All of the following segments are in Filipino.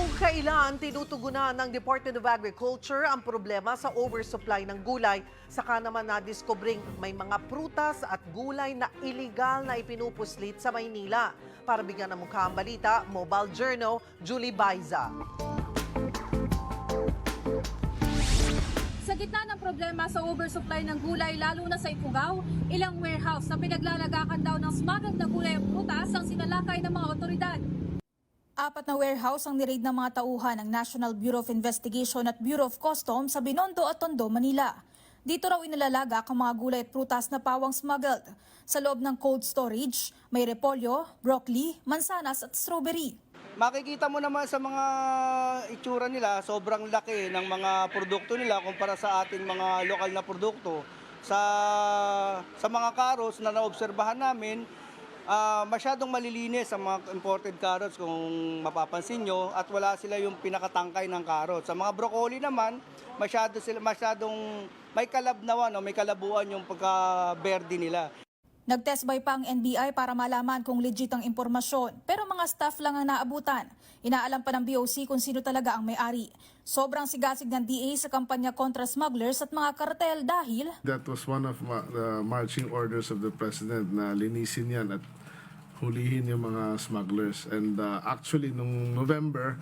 Kung kailan tinutugunan ng Department of Agriculture ang problema sa oversupply ng gulay, saka naman nadiskobring may mga prutas at gulay na iligal na ipinupuslit sa Maynila. Para bigyan ng mukha ang balita, Mobile Journal, Julie Baiza. Sa gitna ng problema sa oversupply ng gulay lalo na sa Ifugao, ilang warehouse na pinaglalagakan daw ng smuggled na gulay at prutas ang sinalakay ng mga otoridad. Apat na warehouse ang niraid ng mga tauhan ng National Bureau of Investigation at Bureau of Customs sa Binondo at Tondo, Manila. Dito raw inalalaga ang mga gulay at prutas na pawang smuggled. Sa loob ng cold storage, may repolyo, broccoli, mansanas at strawberry. Makikita mo naman sa mga itsura nila, sobrang laki ng mga produkto nila kumpara sa ating mga lokal na produkto. Sa, sa mga carrots na naobserbahan namin, ah, masyadong malilinis ang mga imported carrots kung mapapansin nyo at wala sila yung pinakatangkay ng carrots. Sa mga broccoli naman, masyado sila, masyadong may kalabnawan o may kalabuan yung pagka-verde nila. Nag-test by pa ang NBI para malaman kung legit ang impormasyon, pero mga staff lang ang naabutan. Inaalam pa ng BOC kung sino talaga ang may-ari. Sobrang sigasig ng DA sa kampanya kontra smugglers at mga kartel dahil That was one of the marching orders of the president na linisin yan at hulihin yung mga smugglers. And uh, actually, nung November,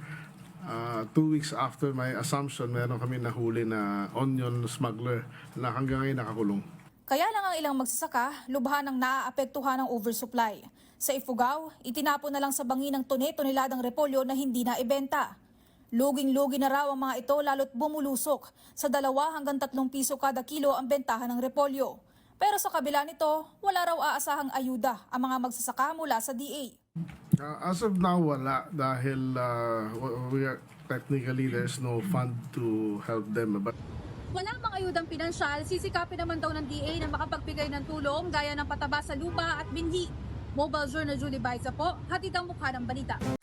uh, two weeks after my assumption, meron kami nahuli na onion smuggler na hanggang ngayon nakakulong. Kaya lang ang ilang magsasaka, lubhan ang naaapektuhan ng oversupply. Sa Ifugao, itinapon na lang sa bangi ng tone-toneladang repolyo na hindi na ibenta. Luging-lugi na raw ang mga ito lalo't bumulusok. Sa dalawa hanggang tatlong piso kada kilo ang bentahan ng repolyo. Pero sa kabila nito, wala raw aasahang ayuda ang mga magsasaka mula sa DA. Uh, as of now, wala dahil uh, we are, technically there's no fund to help them. But Wala mang ayudang pinansyal, sisikapin naman daw ng DA na makapagbigay ng tulong gaya ng pataba sa lupa at binhi. Mobile Journal Julie Baisa po, hatid ang mukha ng balita.